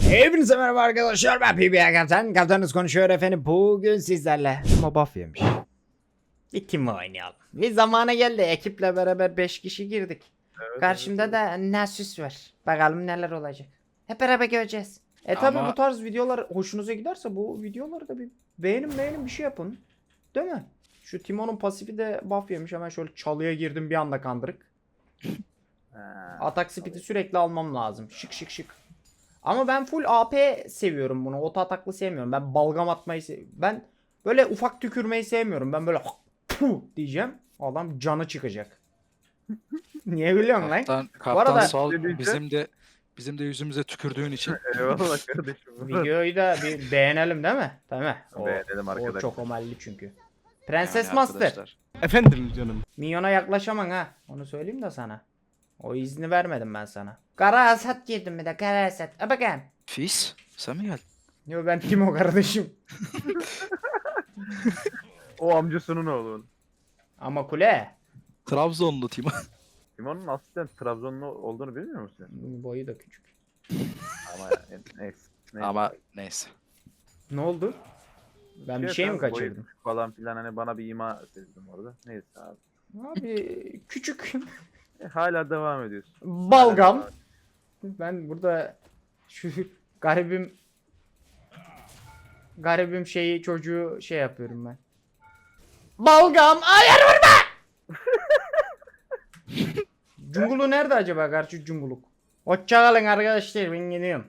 Hepinize merhaba arkadaşlar ben PBA Kaptan. Kaptanınız konuşuyor efendim. Bugün sizlerle buff yemiş. Bir team oynayalım. Bir zamana geldi ekiple beraber 5 kişi girdik. Karşımda da Nasus var. Bakalım neler olacak. Hep beraber göreceğiz. E tabi Ama- bu tarz videolar hoşunuza giderse bu videoları da bir beğenin beğenin bir şey yapın. Değil mi? Şu Timon'un pasifi de buff yemiş. Hemen şöyle çalıya girdim bir anda kandırık. Atak speed'i sürekli almam lazım. Şık şık şık. Ama ben full AP seviyorum bunu. Oto ataklı sevmiyorum. Ben balgam atmayı se- Ben böyle ufak tükürmeyi sevmiyorum. Ben böyle puh diyeceğim. Adam canı çıkacak. Niye gülüyorsun lan? Kaptan, kaptan arada- sağ? Bizim de bizim de yüzümüze tükürdüğün için. Eyvallah kardeşim. Videoyu da bir beğenelim değil mi? O, Beğenelim o arkadaşlar. çok omelli çünkü. Prenses Yani Master. arkadaşlar. Efendim canım. Minyona yaklaşaman ha. Onu söyleyeyim de sana. O izni vermedim ben sana. Kara Asat girdim bir de Kara Asat. Ha bakayım. Fis sen mi geldin? Yo ben Timo kardeşim. O amcasının oğlu. Ama kule. Trabzonlu Timo. Timon'un aslen Trabzonlu olduğunu bilmiyor musun? Boyu da küçük. Ama yani, neyse. neyse. Ama neyse. Ne oldu? Ben bir şey mi efendim, boyu kaçırdım? küçük Falan filan hani bana bir ima sezdim orada. Neyse abi. Abi küçük. Hala devam ediyorsun. Balgam. Ben burada şu garibim garibim şeyi çocuğu şey yapıyorum ben. Balgam ayar vurma. Cungulu nerede acaba karşı cunguluk? Hoşçakalın arkadaşlar ben gidiyorum.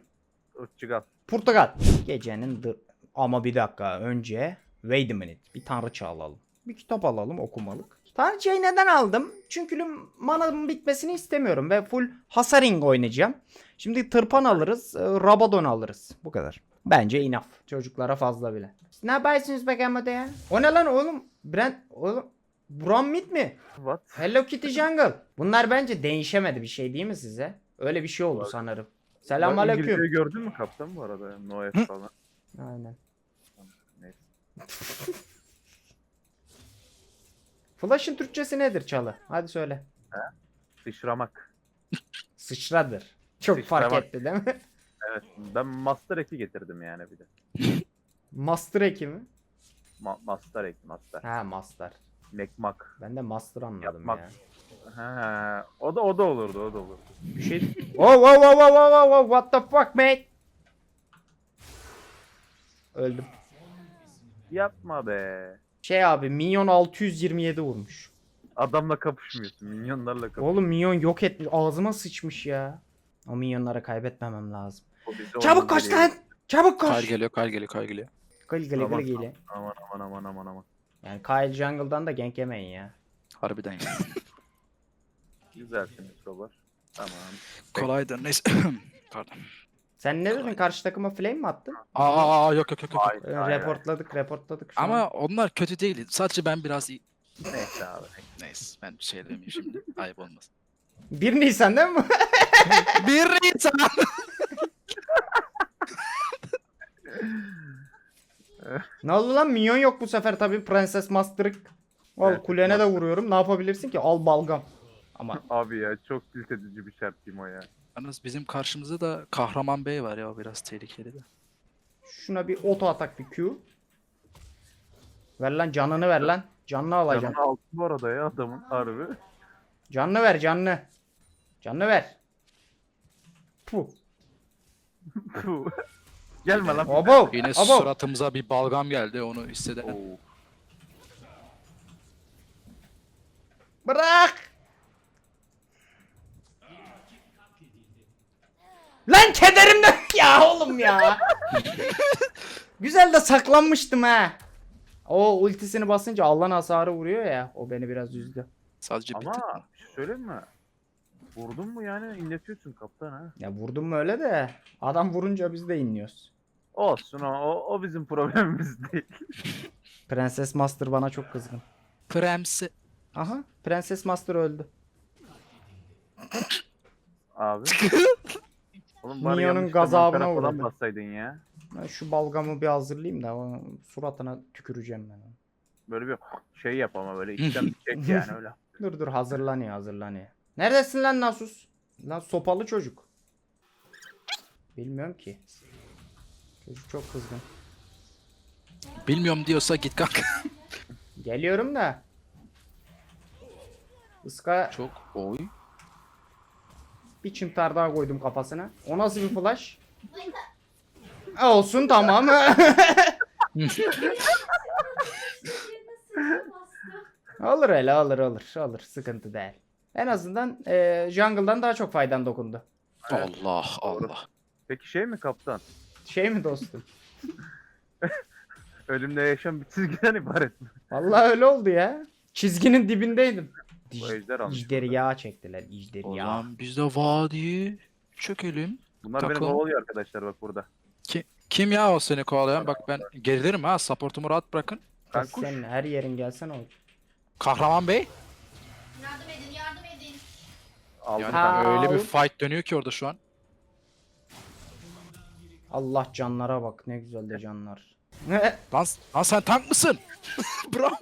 Uççugal. Portakal. Gecenin dı... Ama bir dakika önce wait a minute. Bir tanrıça alalım. Bir kitap alalım okumalık. Tanrıçayı neden aldım? Çünkü manamın bitmesini istemiyorum ve full Hasaring oynayacağım. Şimdi tırpan alırız, e, Rabadon alırız. Bu kadar. Bence enough. Çocuklara fazla bile. Siz ne yapıyorsunuz bakayım hadi ya? O ne lan oğlum? Brand... Oğlum... Buram Mid mi? What? Hello Kitty Jungle. Bunlar bence değişemedi bir şey değil mi size? Öyle bir şey oldu Bak. sanırım. Selamünaleyküm. İngilizceyi gördün mü kaptan bu arada? Noef falan. Aynen. Neyse. Flash'ın Türkçesi nedir Çalı? Hadi söyle. Sıçramak. Sıçradır. Çok fark Sıçramak. etti değil mi? Evet. Ben Master Eki getirdim yani bir de. Master eki mi? Ma master Eki. Master. Ha Master. Mekmak. Ben de Master anladım Yapmak. ya. Ha, o da o da olurdu o da olurdu. Bir şey... oh, oh, oh, oh, oh, oh, oh, what the fuck mate? Öldüm. Yapma be. Şey abi Minyon 627 vurmuş. Adamla kapışmıyorsun. Minyonlarla kapışıyorsun. Oğlum Minyon yok etmiş. Ağzıma sıçmış ya. O minyonları kaybetmemem lazım. O Çabuk oyun koş veriyor. lan! Çabuk Kar koş! geliyor, kar geliyor, kar geliyor. Gılı gılı Aman, gılı. Aman aman aman aman aman. Yani Kyle Jungle'dan da gank yemeyin ya. Harbiden ya. Güzelsin Robar. Tamam. Kolaydı neyse. Pardon. Sen ne dedin? Karşı takıma flame mi attın? Aa, aa yok yok yok. yok. Hayır, Ee, hayır, reportladık, reportladık. şu an. Ama onlar kötü değil. Sadece ben biraz iyi. Neyse abi. Neyse ben şey demeyeyim şimdi. Ayıp olmaz. 1 Nisan değil mi? bir insan. ne oldu lan? Minyon yok bu sefer tabii. Prenses Master'ık. Al Evet, kulene de vuruyorum. Ne yapabilirsin ki? Al balgam. Ama Abi ya çok tilt edici bir şart Timo ya. Yalnız bizim karşımızda da Kahraman Bey var ya biraz tehlikeli de. şuna bir oto atak bir Q. Ver lan canını ver lan. Canını alacağım. Canını altı bu arada ya adamın harbi. Canını ver canını. Canını ver. Puh. Puh. Gelme lan. Abo. Yine Abo. suratımıza bir balgam geldi onu hisseden. Oo. Bırak. Lan kederimden ya oğlum ya. Güzel de saklanmıştım ha. O ultisini basınca Allah'ın hasarı vuruyor ya. O beni biraz üzdü. Sadece bir tık. Ama bir şey söyleyeyim mi? Vurdun mu yani inletiyorsun kaptan ha. Ya vurdum mu öyle de adam vurunca biz de inliyoruz. Olsun o, o, o bizim problemimiz değil. Prenses Master bana çok kızgın. Premsi. Aha Prenses Master öldü. Abi. Oğlum Minyonun yanlışlıkla gazabına mantara falan uğradı. bassaydın ya. Ben şu balgamı bir hazırlayayım da onun suratına tüküreceğim ben. Böyle bir şey yap ama böyle içten bir çek yani öyle. Dur dur hazırlanıyor hazırlanıyor. Neredesin lan Nasus? Lan sopalı çocuk. Bilmiyorum ki. Çocuk çok kızgın. Bilmiyorum diyorsa git kanka. Geliyorum da. Iska Çok oy. Bir çıntar daha koydum kafasına. O nasıl bir flash? Olsun tamam. alır hele alır alır alır sıkıntı değil. En azından e, jungle'dan daha çok faydan dokundu. Allah Allah. Peki şey mi kaptan? Şey mi dostum? Ölümle yaşam bir çizgiden ibaret mi? Vallahi öyle oldu ya. Çizginin dibindeydim. Bu ejder almış. İjderi yağ çektiler. İjderi O yağ. zaman biz de vadiyi çökelim. Bunlar beni Takım. kovalıyor arkadaşlar bak burada. Ki, kim ya o seni kovalayan? Bak ben gerilirim ha. Supportumu rahat bırakın. Kız Kankuş. Sen her yerin gelsen olur. Kahraman Bey. Yardım edin, yardım edin. Aldım Yani Ha. öyle bir fight dönüyor ki orada şu an. Allah canlara bak ne güzel de canlar. Lan, lan sen tank mısın? Bravo.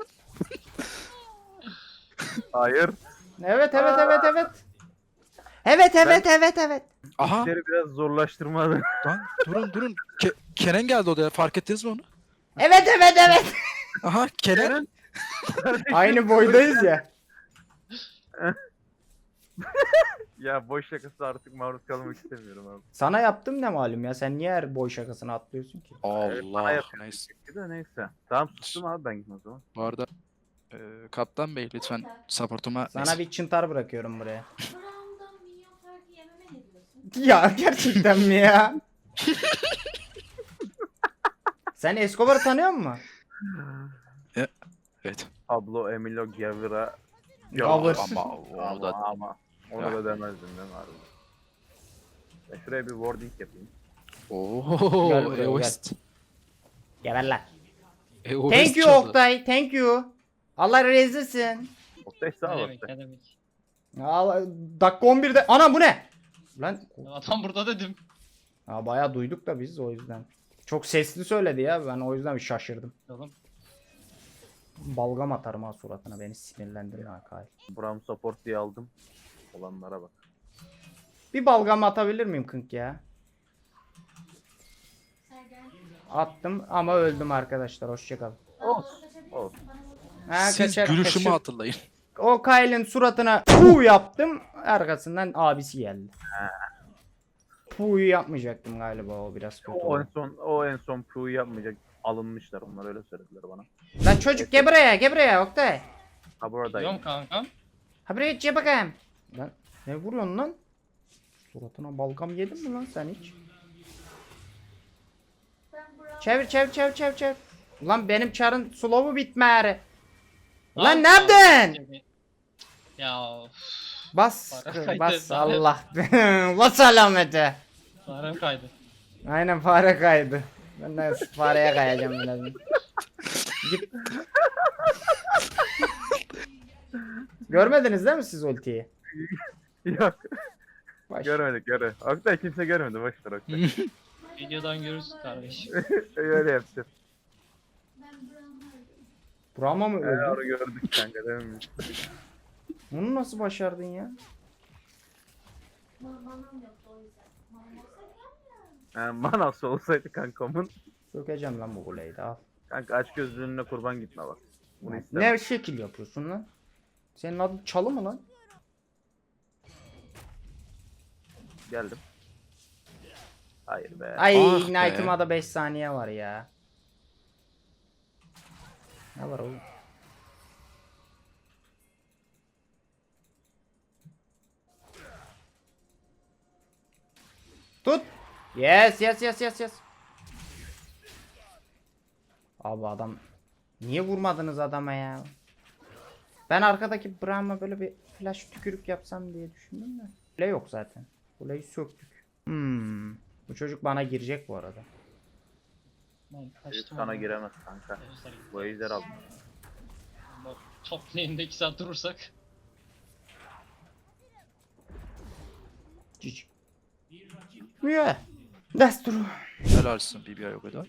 Hayır. evet evet evet evet. Evet evet evet evet. Aha. İşleri biraz zorlaştırmalı. Lan durun durun. Ke- Kenan geldi odaya. Fark ettiniz mi onu? Evet evet evet. Aha Kenan. Aynı boydayız ya. ya boş şakası artık maruz kalmak istemiyorum abi. Sana yaptım ne malum ya sen niye her boy şakasına atlıyorsun ki? Allah. Neyse. Bir de neyse. Tamam sustum abi ben gitmem o zaman. Bu arada e, Kaptan Bey lütfen supportuma Sana neyse. bir çıntar bırakıyorum buraya. Ya gerçekten mi ya? Sen Escobar'ı tanıyor musun? Evet. Pablo Emilio Gavira. Gavır. Ama o Ama da ama. Onu Ya. da demezdim değil mi abi? Ben şuraya bir warding yapayım. Oo, Gel buraya, egoist. Geber lan. Egoist Thank you çaldı. Oktay. Thank you. Allah razı olsun. Oktay sağ ol Ne demek Oktay. ne demek. Allah, dakika 11'de. Ana bu ne? Lan Adam burada dedim. Ha, bayağı duyduk da biz o yüzden. Çok sesli söyledi ya ben o yüzden bir şaşırdım. Oğlum. Balgam atarım ha suratına beni sinirlendirme ha Kyle. Bram support diye aldım. Olanlara bak. Bir balgam atabilir miyim kınk ya? Attım ama öldüm arkadaşlar hoşçakalın. Olsun, olsun. Ha, Siz kaçar- gülüşümü kaçır- hatırlayın. O Kyle'in suratına pu yaptım. Arkasından abisi geldi. Pu'yu yapmayacaktım galiba o biraz kötü O en oldu. son o en son Q'yu yapmayacak. Alınmışlar onlar öyle söylediler bana. Lan çocuk gel buraya gel buraya Oktay. Ha buradayım. Biliyorum kankam. Ha buraya gel bakayım. Lan ne vuruyorsun lan? Suratına balgam yedin mi lan sen hiç? Çevir çevir çevir çevir çevir. Ulan benim çarın slow'u bitmer. Ulan Lan ne yaptın? Ya of, Bas Para kaydı, bas para. Allah. bas alamete. farem kaydı. Aynen fare kaydı. Ben de fareye kayacağım birazdan. Git. Görmediniz değil mi siz ultiyi? Yok Baş. görmedik göre. Oktay kimse görmedi boş ver Oktay. Videodan görürsün kardeş. öyle yapacağız. Brahma mı öldü? onu gördük kanka değil mi? Bunu nasıl başardın ya? Yani manası olsaydı kankamın. Sökeceğim lan bu kuleyi de al. Kanka aç gözlüğüne kurban gitme bak. Bunu istemem. Ne şekil yapıyorsun lan? Senin adın çalı mı lan? Geldim. Hayır be. Ay Ah be. Ignite'ıma da 5 saniye var ya. Ne var oğlum? Tut. Yes yes yes yes yes. Abi adam niye vurmadınız adama ya? Ben arkadaki Braum'a böyle bir flash tükürük yapsam diye düşündüm de. Kule yok zaten. Kuleyi söktük. Hmm. Bu çocuk bana girecek bu arada. Kaçtım. sana ama. giremez kanka. Ejder gitti. Bu ejder aldım. Ama Top lane'de 2 saat durursak. Cici. Yeah. That's true. Helalsin BBI o kadar.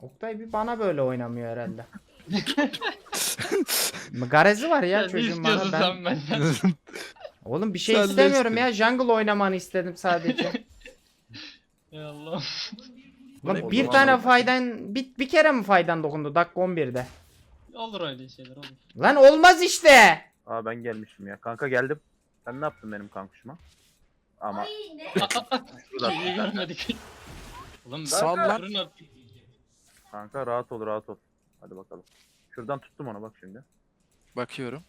Oktay bir bana böyle oynamıyor herhalde. Garezi var ya ne çocuğun bana. istiyorsun Ben... sen benden? Oğlum bir şey Sen istemiyorum ya. Jungle oynamanı istedim sadece. Ya Allah. Lan bir tane da- faydan bir, bir kere mi faydan dokundu dakika 11'de? olur öyle şeyler olur. Lan olmaz işte. Aa ben gelmişim ya. Kanka geldim. Sen ne yaptın benim kankuşuma? Ama Ay ne? görmedik. Oğlum Sal lan. durun artık. Kanka rahat ol rahat ol. Hadi bakalım. Şuradan tuttum onu bak şimdi. Bakıyorum.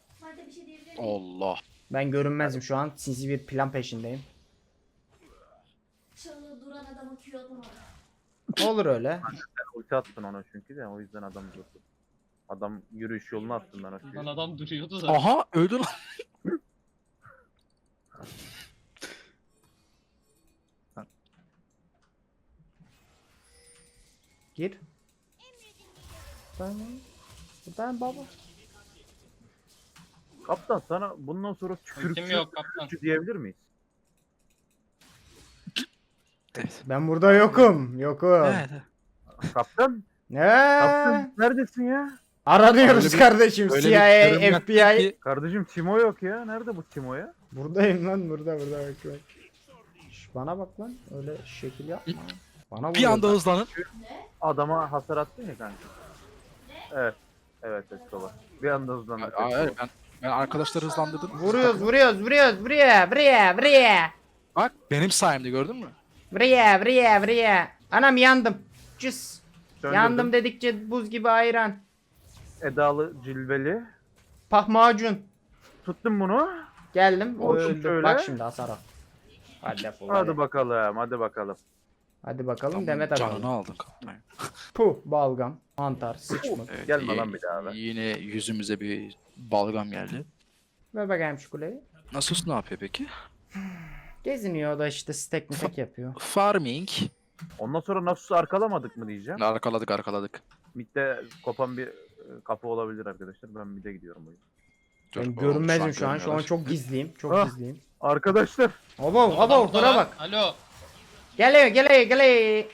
Bir şey diyebilir miyim? Allah. Ben görünmezim şu an sinsi bir plan peşindeyim. Çalı duran adama Q atamadım. Olur öyle. Ulti attın ona çünkü de o yüzden adam vurdu. Adam yürüyüş yolunu attın ben o Lan şeyi. adam duruyordu zaten. Aha öldü lan. Gir. Tamam. Ben baba. Kaptan sana bundan sonra Ultim tükürükçü yok kaptan. diyebilir miyiz? Evet. Ben burada yokum. Yokum. Evet. Kaptan? Ne? Kaptan neredesin ya? Aranıyoruz Öyle bir- kardeşim. öyle bir CIA, FBI. ki- Kardeşim Timo yok ya. Nerede bu Timo ya? Buradayım lan burada burada bak bak. Şş, bana bak lan öyle şekil yapma. Bana Bir vuruyor. anda hızlanın. Adama hasar attın ya kanka. Evet. Evet Escobar. Bir anda hızlandı. Aa, evet, ben ben arkadaşları hızlandırdım. Vuruyoruz vuruyoruz vuruyoruz buraya buraya buraya. Bak benim sayemde gördün mü? Buraya buraya buraya. Anam yandım. Cüs. Söndürdüm. Yandım dedikçe buz gibi ayran. Edalı cilveli. Pahmacun. Tuttum bunu. Geldim. O Olsun öldü. şöyle. Bak şimdi hasar al. Hadi hadi. Hadi bakalım. Hadi bakalım. Hadi bakalım Tamam, Demet Canını Akalın. aldın kaptan. Puh balgam. Mantar. Sıçma. Evet, Gelme lan bir daha be. Yine yüzümüze bir balgam geldi. Ver bakayım şu kuleyi. Nasus ne yapıyor peki? Geziniyor o da işte stek mistek yapıyor. Farming. Ondan sonra Nasus'u arkalamadık mı diyeceğim. Arkaladık arkaladık. Mid'de kopan bir e, kapı olabilir arkadaşlar. Ben mid'e gidiyorum. Dur, Ben görünmezim şu an. Şu an çok gizliyim. Çok Ah. gizliyim. Arkadaşlar. Abo abo lan. bak. Alo. Geliyor geliyor geliyor.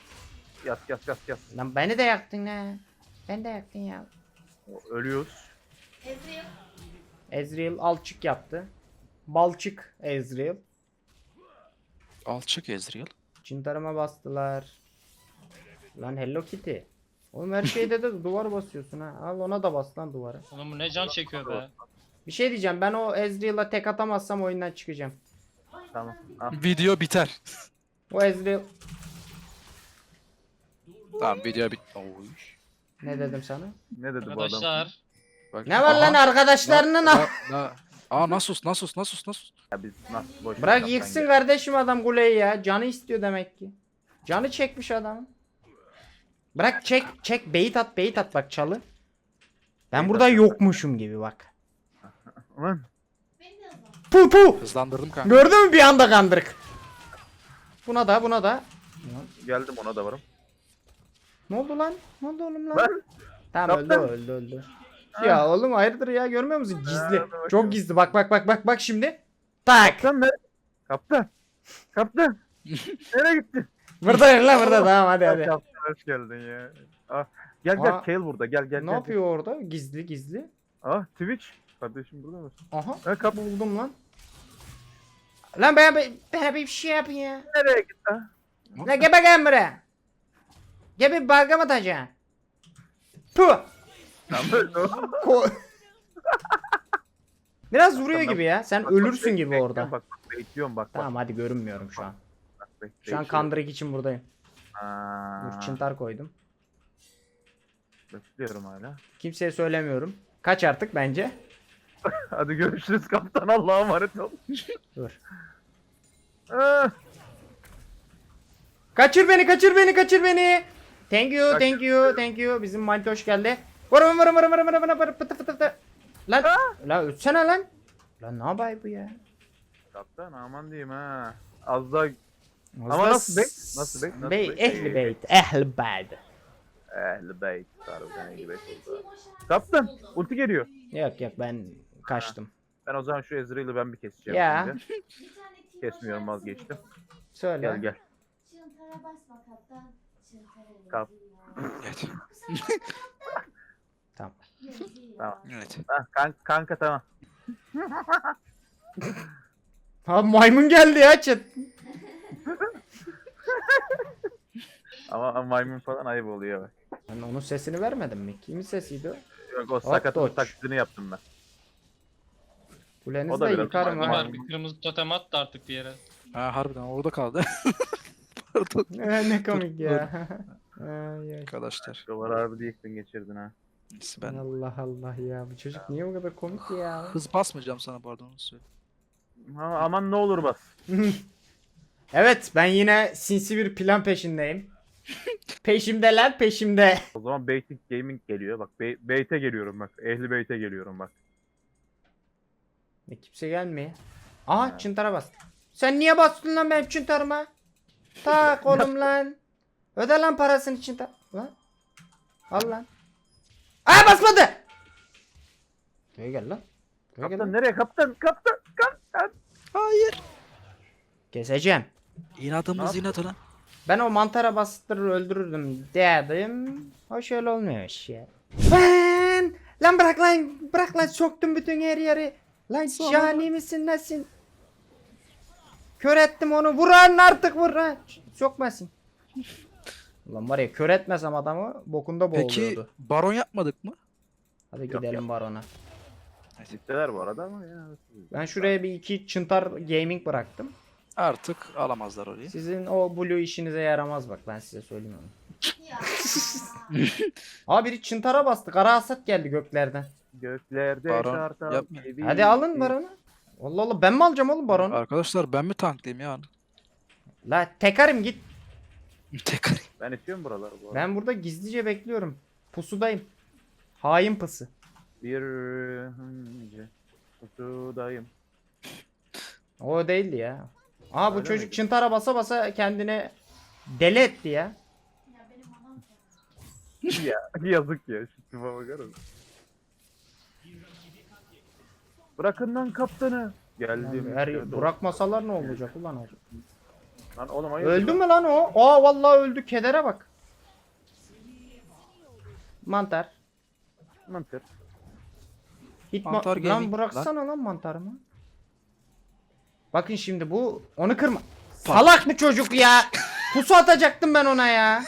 Yas yas yas yas. Lan beni de yaktın ha. Ben de yaktın ya. Ölüyoruz. Ezreal. Ezreal alçık yaptı. Balçık Ezreal. Alçık Ezreal. Çintarıma bastılar. Lan Hello Kitty. Oğlum her şeyde de duvar basıyorsun ha. Al ona da bas lan duvara. Oğlum bu ne can çekiyor be. Bir şey diyeceğim ben o Ezreal'a tek atamazsam oyundan çıkacağım. Tamam. Ah, Video biter. O Ezreal Tamam video bit. Oy. ne dedim sana? ne dedi bu adam? Arkadaşlar. Bak, Ne var aha. lan arkadaşlarının Na- al. na- na- Aa Nasus Nasus Nasus Nasus. Ya biz nasıl boş Bırak yıksın kardeşim adam kuleyi ya. Canı istiyor demek ki. Canı çekmiş adam. Bırak çek çek beyit at beyit at bak çalı. Ben burada yokmuşum gibi bak. Ulan. Pu pu. Hızlandırdım kanka. Gördün mü bir anda kandırık. Buna da buna da. geldim ona da varım. Ne oldu lan? Ne oldu oğlum lan? Lan. Tamam öldü Kaptan. öldü öldü. Ya oğlum hayırdır ya görmüyor musun? Gizli. bakayım. Çok gizli. Bak bak bak bak bak şimdi. Tak. Kaptan ne? Kaptan. Kaptan. Nereye gittin? Burada lan burada tamam hadi hadi. Kaptan hoş geldin ya. Ah, gel gel Aa. Kale burada gel gel Ne gel. yapıyor orada? Gizli gizli. Ah Twitch. Kardeşim burada mısın? Aha. Ha kap Buldum lan. Lan ben, ben, ben bir şey yapın ya. nereye gitti ha? Lan gebe gel buraya. Gebe bir balgam atacaksın. Puh. Ko- Biraz vuruyor Tamam. gibi ya. Sen Bak, bak, ölürsün bek- gibi bekliyorum, orada. Bak bak bekliyorum bak. Tamam hadi görünmüyorum şu an. bak, Şu an bekliyorum. kandırık için buradayım. Aa, Dur çıntar koydum. Bekliyorum hala. Kimseye söylemiyorum. Kaç artık bence. Hadi görüşürüz kaptan Allah'a emanet ol. Dur. Ah, Kaçır beni, kaçır beni, kaçır beni. Thank you, thank you, thank you. Bizim Manti hoş geldi. Vurun vurun vurun vurun vurun vurun vurun pıtı pıtı pıtı. Lan, lan ötsene lan. Lan ne yapay bu ya? kaptan aman diyeyim ha. Az daha Ama Az da nasıl bey? Nasıl bey? Nasıl bey? Ehli beyt, ehli beyt. ehli beyt. Harbiden oldu. Kaptan ulti geliyor. Yok yok ben kaçtım. Ben o zaman şu Ezreal'ı ben bir keseceğim Ya. şimdi. Kesmiyorum vazgeçtim. Söyle. Gel gel. Çıntara basma kaptan. Çıntara Kap. Tamam. Tamam. Evet. Kan kanka tamam. Ha maymun geldi ya chat. Ama ama maymun falan ayıp oluyor bak. Ben onun sesini vermedim mi? Kimin sesiydi o? Yok o sakatın dodge. taklidini yaptım ben. Kulenizi O da de biraz yıkarım ha. Ömer bir kırmızı totem at da artık bir yere. Ha harbiden orada kaldı. Pardon ne komik ya. Ay, ay. arkadaşlar. Şovar harbi değilsin geçirdin ha. Neyse ben Allah Allah ya bu çocuk niye bu kadar komik ya? hız basmayacağım sana pardon onu söyle. Ha, aman ne olur bas. evet ben yine sinsi bir plan peşindeyim. Peşimdeler peşimde. O zaman Baiting Gaming geliyor. Bak Bey- Beyt'e geliyorum bak. Ehli Beyt'e geliyorum bak. Ne kimse gelmiyor. Aha çıntara bas. Sen niye bastın lan benim çıntarıma? Tak oğlum lan. Öde lan parasını çıntar. Lan. Al lan. Aa basmadı. Buraya gel lan. Buraya gel Kaptan lan. nereye kaptan? Kaptan! Kaptan! Hayır. Keseceğim. İnadımız Ne inat lan. Ben o mantara bastırır öldürürdüm dedim. O şöyle olmuyormuş ya. Ben lan bırak lan bırak lan soktum bütün her yeri. Lan cani misin nesin? Kör ettim onu vur lan artık vur lan. Sokmasın. Ulan var ya kör etmesem adamı bokunda Peki boğuluyordu. baron yapmadık mı? Hadi Yok, gidelim yok. barona. Sitteler bu arada ama ya. Ben şuraya bir iki çıntar gaming bıraktım. Artık alamazlar orayı. Sizin o blue işinize yaramaz bak ben size söyleyeyim onu. Abi biri çıntara bastı. Kara hasat geldi göklerden. Göklerde Baron şartal yapma. gibi. Hadi alın baronu. Allah Allah ben mi alacağım oğlum baronu? Arkadaşlar ben mi tanklayayım ya? La tekarım git. Tekrar. Ben istiyorum buraları bu arada. Ben burada gizlice bekliyorum. Pusudayım. Hain pısı. Bir hınca kutudayım. O değildi ya. Aa bu Öyle çocuk miydi? çıntara basa basa kendine deli etti ya. Ya benim anam ya. ya yazık ya şu tipe bakar mısın? Bırakın lan kaptanı. Geldim. Her işte, bırakmasalar ne olacak ulan o? Lan oğlum hayır. Öldü mü lan o? Aa vallahi öldü. Kedere bak. Mantar. Mantar. Ma- Mantar lan gaming bıraksana lan mantarımı. Bakın şimdi bu onu kırma. Salak mı çocuk ya? Pusu atacaktım ben ona ya.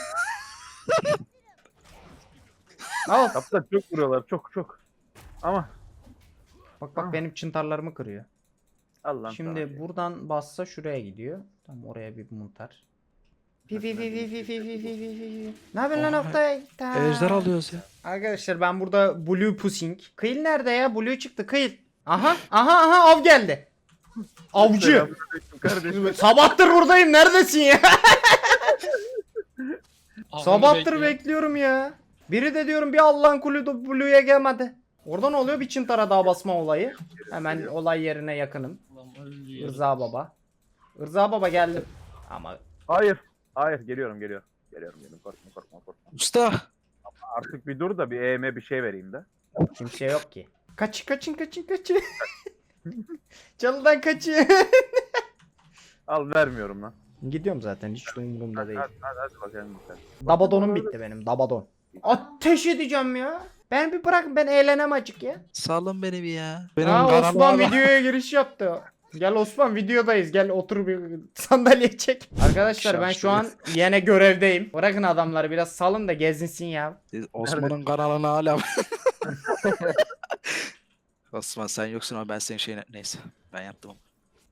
Al. Kaptan çok vuruyorlar çok çok. Ama Bak bak benim çıntarlarımı kırıyor. al lan Şimdi buradan bassa şuraya gidiyor. Tam oraya bir muntar. Ne yapıyorsun lan Oha. Oktay? Ta. Ejder alıyoruz ya. Arkadaşlar ben burada Blue Pussing. Kıyıl nerede ya? Blue çıktı Kıyıl. Aha aha aha av geldi. Avcı. Kardeşim. Sabahtır buradayım. Neredesin ya? Avını Sabahtır bekliyor. bekliyorum ya. Biri de diyorum bir Allah'ın kulü de Blue'ya gelmedi. Orada ne oluyor? Bir çıntara daha basma olayı. Hemen olay yerine yakınım. Ulan öldü ya. Rıza baba. Rıza baba geldim. Ama Hayır. Hayır geliyorum geliyorum. Geliyorum geliyorum korkma korkma korkma. Usta. Artık bir dur da bir EM bir şey vereyim de. kimse yok ki. Kaçın kaçın kaçın kaçın. Çalıdan kaçın. Al vermiyorum lan. Gidiyorum zaten hiç umurumda Hadi değil. hadi hadi, hadi bakalım. Dabadonum bitti benim dabadon. Ateş edeceğim ya. Ben bir bırak ben eğlenem açık ya. Salın beni bir ya. Benim ha Osman bak. videoya giriş yaptı. Gel Osman videodayız. Gel otur bir sandalye çek. Arkadaşlar ben şu an yine görevdeyim. Bırakın adamları biraz salın da gezinsin ya. Osman'ın kanalına hala. Osman sen yoksun ama ben senin şeyine... Neyse ben yaptım.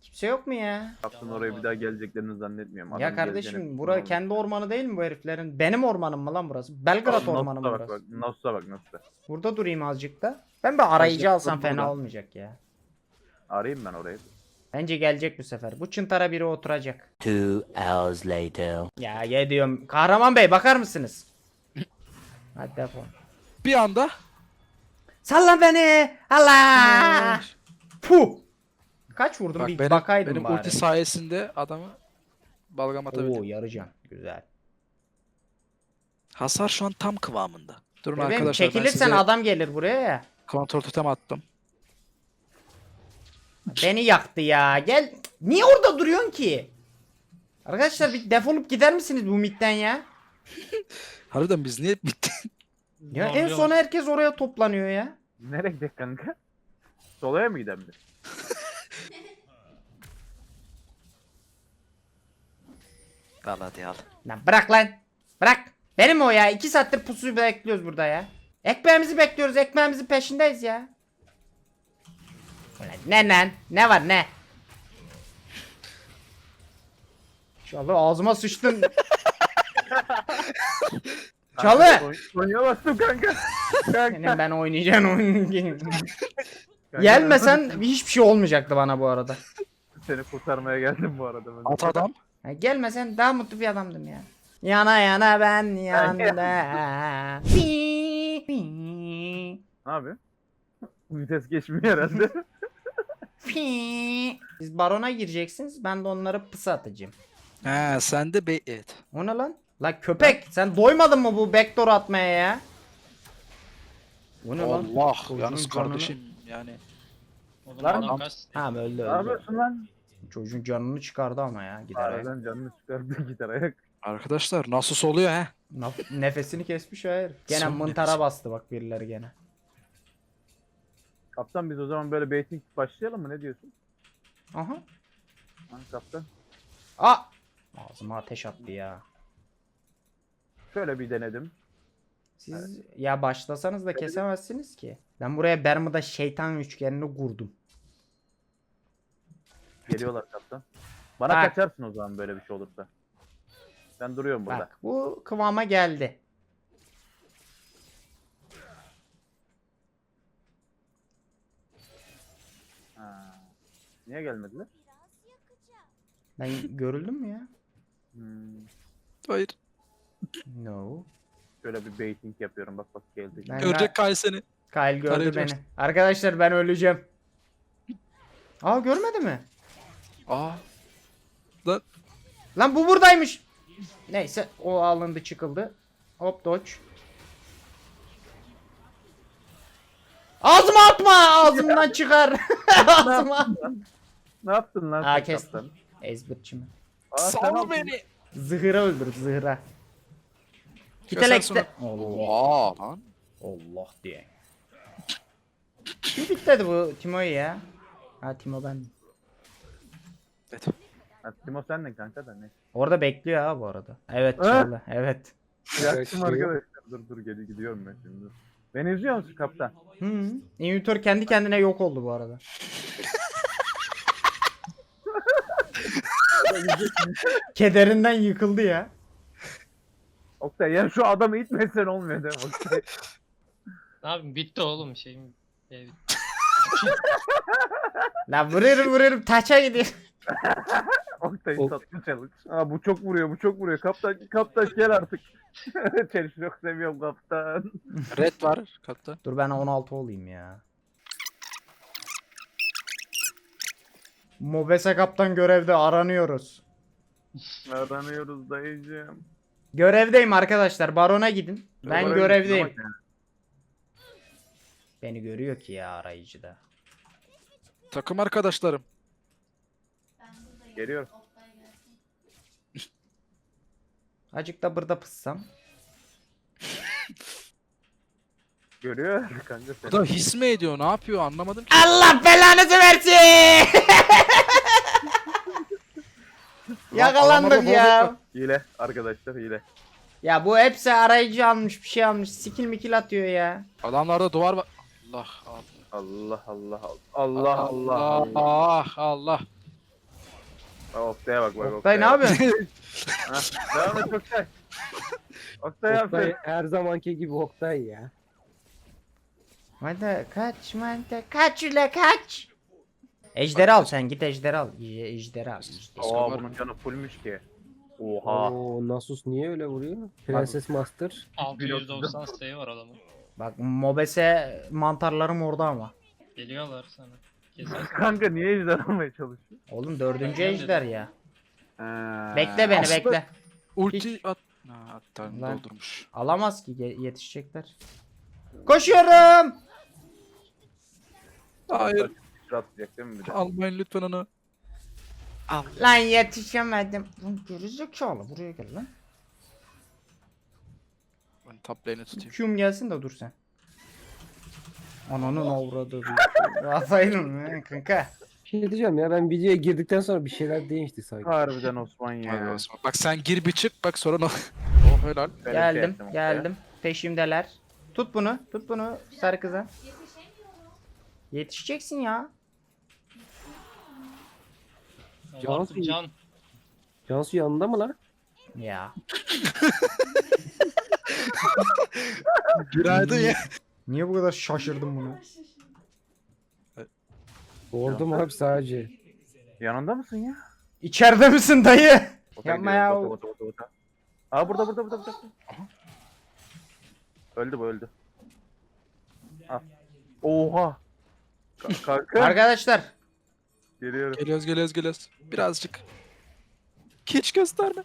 Kimse yok mu ya? Kaptan oraya bir daha geleceklerini zannetmiyorum. ya Adam kardeşim geleceğini- bura kendi ormanı değil mi bu heriflerin? Benim ormanım mı lan burası? Belgrad Nasılsa ormanı mı burası? bak, Nasılsa bak nasılsa. Burada durayım azıcık da. Ben bir arayıcı alsam fena olmayacak ya. Arayayım ben orayı. Bence gelecek bu sefer. Bu çıntara biri oturacak. Two hours later. Ya geliyorum. Kahraman Bey bakar mısınız? Hadi defol. Bir anda. Salla beni. Allah. Puh. Kaç vurdum Bak bir benim, bakaydım benim bari. ulti sayesinde adamı balgam Oo atabildim. yarıcan. Güzel. Hasar şu an tam kıvamında. Durun Bebeğim arkadaşlar ben çekilirsen size adam gelir buraya ya. kontrol totem attım. Beni yaktı ya. Gel. Niye orada duruyorsun ki? Arkadaşlar bir defolup gider misiniz bu midden ya? Harbiden biz niye bitti? Ya en Zorluyor. son herkes oraya toplanıyor ya. Nereye gidecek kanka? Solaya mı gidelim biz? Al hadi al. Lan bırak lan. Bırak. Benim o ya. iki saattir pusuyu bekliyoruz burada ya. Ekmeğimizi bekliyoruz. Ekmeğimizin peşindeyiz ya. Ne lan? Ne var ne? Çalı ağzıma sıçtın. Çalı. Bastım kanka. Senin ben oynayacağım oyun. Gelmesen hiçbir şey olmayacaktı bana bu arada. Seni kurtarmaya geldim bu arada. ben. At adam. Ya gelmesen daha mutlu bir adamdım ya. Yana yana ben yanda. Pi, pi, Ne yapıyorsun? Vites geçmiyor herhalde. pi. Siz barona gireceksiniz. Ben de onlara pısı atacağım. He sen de be et. O ne lan? La köpek sen doymadın mı bu backdoor atmaya ya? O ne lan? Allah Çocuğun yalnız canını- kardeşim yani. Oğlum Lan- adam Ha öldü ne öldü. yapıyorsun lan? Çocuğun canını çıkardı ama ya giderek. Harbiden canını çıkardı gider ayak. Arkadaşlar nasıl oluyor he? Naf- Nefesini kesmiş hayır. Gene Son mıntara nefes. bastı bak birileri gene. Kaptan biz o zaman böyle baiting başlayalım mı? Ne diyorsun? Aha. Lan kaptan. Aa! Ağzıma ateş attı ya. Şöyle bir denedim. Siz ya başlasanız da kesemezsiniz ki. Ben buraya Bermuda şeytan üçgenini kurdum. Geliyorlar kaptan. Bana Bak. kaçarsın o zaman böyle bir şey olursa. Ben duruyorum burada. Bak bu kıvama geldi. Niye gelmediler? Ben görüldüm mü ya? Hmm. Hayır. No. Şöyle bir baiting yapıyorum. Bak bak geldi. Ben- Görecek Kay seni. Kyle gördü Arayacağım. beni. Arkadaşlar ben öleceğim. Aa görmedi mi? Aa. Lan bu buradaymış. Neyse o alındı çıkıldı. Hop dodge. Ağzıma atma ağzımdan çıkar. Ağzıma. Ne yaptın lan Aa, sen kestim. kaptan? Ezbirçimi. Aa, sen Sal aldın. beni. Zıhıra öldür zıhıra. Sonra- Allah. Oha lan. Allah diye. Kim bitledi bu Timo'yu ya? Ha Timo ben. Evet. Ha, Timo sendin kanka da ne? Orada bekliyor ha bu arada. Evet Ha? Çağla. Evet. Yaktım arkadaşlar. Dur dur gel gidiyorum ben şimdi. Beni izliyor musun kaptan? Hı. İnhibitör kendi kendine yok oldu bu arada. Kederinden yıkıldı ya. Oktay ya şu adamı itmesen olmuyor değil mi? Oktay? Yapayım bitti oğlum şeyim. Şey, La vuruyorum vuruyorum taça gidiyor. Oktay'ın Of. tatlı çalış. Aa bu çok vuruyor bu çok vuruyor. Kaptan kaptan gel artık. Seni çok seviyorum kaptan. Red var kaptan. Dur ben 16 olayım ya. Mobese kaptan görevde aranıyoruz. Aranıyoruz dayıcığım. Görevdeyim arkadaşlar. Barona gidin. Ben Oraya görevdeyim. Beni görüyor ki ya arayıcıda. Takım arkadaşlarım. Geliyorum. Acık da burada pıssam. Görüyor kanka Bu seni. da his mi ediyor? Ne yapıyor? Anlamadım ki. Allah belanızı versin. Yakalandık ya. Hile arkadaşlar hile. Ya bu hepsi arayıcı almış bir şey almış. Skill mikil atıyor ya. Adamlarda duvar var. Allah Allah Allah Allah Allah Allah. Allah Allah. Bak Oktay'a bak bak Oktay ne yapıyorsun? Ha, Devam et Oktay. Oktay Oktay her zamanki gibi Oktay ya. Hadi kaç hadi kaç ule kaç. Ejderi al sen git ejderi al. Ej- Ejderi al. Aa bunun canı fullmüş ki. Oha. Oo Nasus niye öyle vuruyor? Prenses Master. 690 sayı var adamın. Bak mobese mantarlarım orada ama. Geliyorlar sana. Kesersin. Kanka niye ejder almaya çalışıyor? Oğlum dördüncü ejder ya. Ha. Bekle beni aslında- bekle. Ulti at. Ha, hatta Lan. doldurmuş. Alamaz ki ge- yetişecekler. Koşuyorum. Hayır. Atacak değil mi bir de? Almayın lütfen onu. Lan yetişemedim. Lan gerizekalı buraya gel lan. Ben top lane'i tutayım. Q'm gelsin de dur sen. Ananın avradı. Rafael'im ya kanka. Şey diyeceğim ya ben videoya girdikten sonra bir şeyler değişti sanki. Harbiden Osman ya. Hadi Osman. Bak sen gir bir çık bak sonra ne Oh helal. Şey geldim yaptım ortaya. geldim. Peşimdeler. Tut bunu. Tut bunu sarı kıza. Yetişeceksin ya. Cansu- Can, can. Cansu yanında mı lan? Ya. Günaydın ya. Niye bu kadar şaşırdım bunu? Vurdum abi sadece. Yanında mısın ya? İçeride misin dayı? Bota Yapma gidiyor, ya. bota, bota, bota, bota. Aa burada burada burada burada. Öldü bu öldü. Al. Oha. Ka- Kanka. Arkadaşlar Geliyorum. Geliyoruz geliyoruz geliyoruz. Birazcık. Hiç gösterme.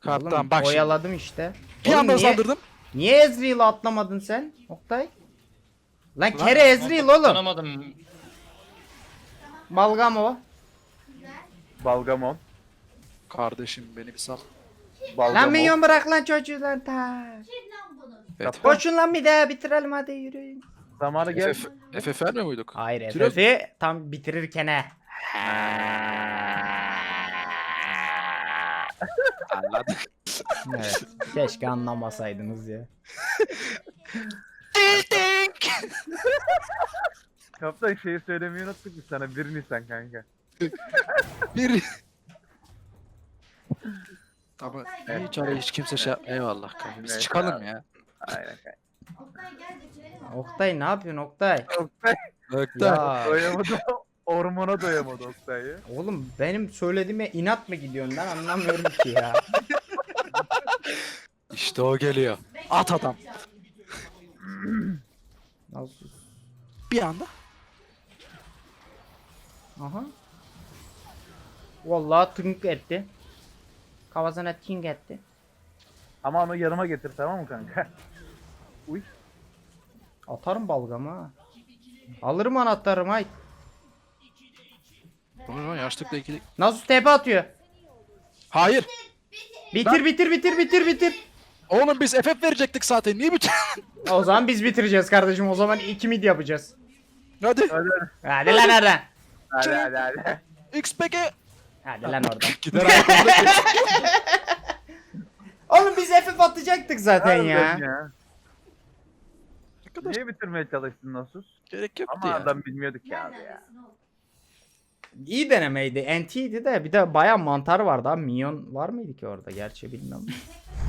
Kaptan oğlum, bak şimdi. oyaladım işte. Bir Oğlum anda niye, saldırdım. niye Ezreal'ı atlamadın sen? Oktay. Lan kere Ezreal oğlum. Tanamadım. Balgam o. Balgamon. Kardeşim beni bir sal. Balgamon. Lan minyon bırak lan çocuğu lan ta. Evet. Koşun lan bir daha bitirelim hadi yürüyün. Zamanı gel. FF, vermiyor muyduk? Hayır FF'i tam bitirirken he. Anladım. Evet. Keşke anlamasaydınız ya. Kaptan şeyi söylemeyi unuttuk biz sana. 1 Nisan kanka. Bir. Ama hiç araya hiç kimse şey yapmıyor. Eyvallah kanka. Biz Evet çıkalım abi. ya. Aynen kanka. Oktay gel bitirelim. Oktay ne yapıyorsun Oktay? Ökten. Ya Doyamadı. Ormana doyamadı Oktay'ı. oğlum benim söylediğime inat mı gidiyorsun ben anlamıyorum ki ya. İşte o geliyor. At adam. Nasıl? Bir anda. Aha. Vallahi tınk etti. Kafasına tink etti. Ama onu yanıma getir tamam mı kanka? Uy. Atarım balgamı ha. Alırım anahtarımı ay. Bunu yaşlıkla ilgili. Nasıl tepe atıyor? Hayır. Bitir bitir bitir bitir bitir. Oğlum biz FF verecektik zaten. Niye bütün? O zaman biz bitireceğiz kardeşim. O zaman iki mid yapacağız. Hadi. Hadi hadi. Lan oradan. Hadi hadi hadi. XPG. Hadi lan oradan. Gider geç. Oğlum biz FF atacaktık zaten ya. Harbiden Arkadaş Niye bitirmeye çalıştın Nasus? gerek yoktu Ama ya. adam bilmiyorduk ya abi ya. İyi denemeydi. NT'ydi de bir de baya mantar vardı abi. Minyon var mıydı ki orada gerçi bilmiyorum.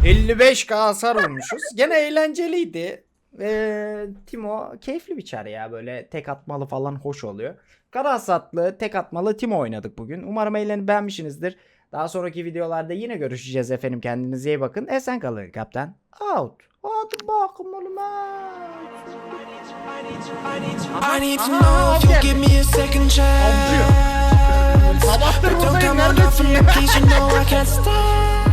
55k hasar vurmuşuz. Gene eğlenceliydi. Ee, Timo keyifli bir çar ya böyle tek atmalı falan hoş oluyor. Kara hasatlı tek atmalı Timo oynadık bugün. Umarım eğlenip beğenmişsinizdir. Daha sonraki videolarda yine görüşeceğiz efendim. Kendinize iyi bakın. Esen kalın kaptan. Out. Hadi bakalım oğlum. I need to know if you'll give me a second chance. But don't come on off you know I can't stay.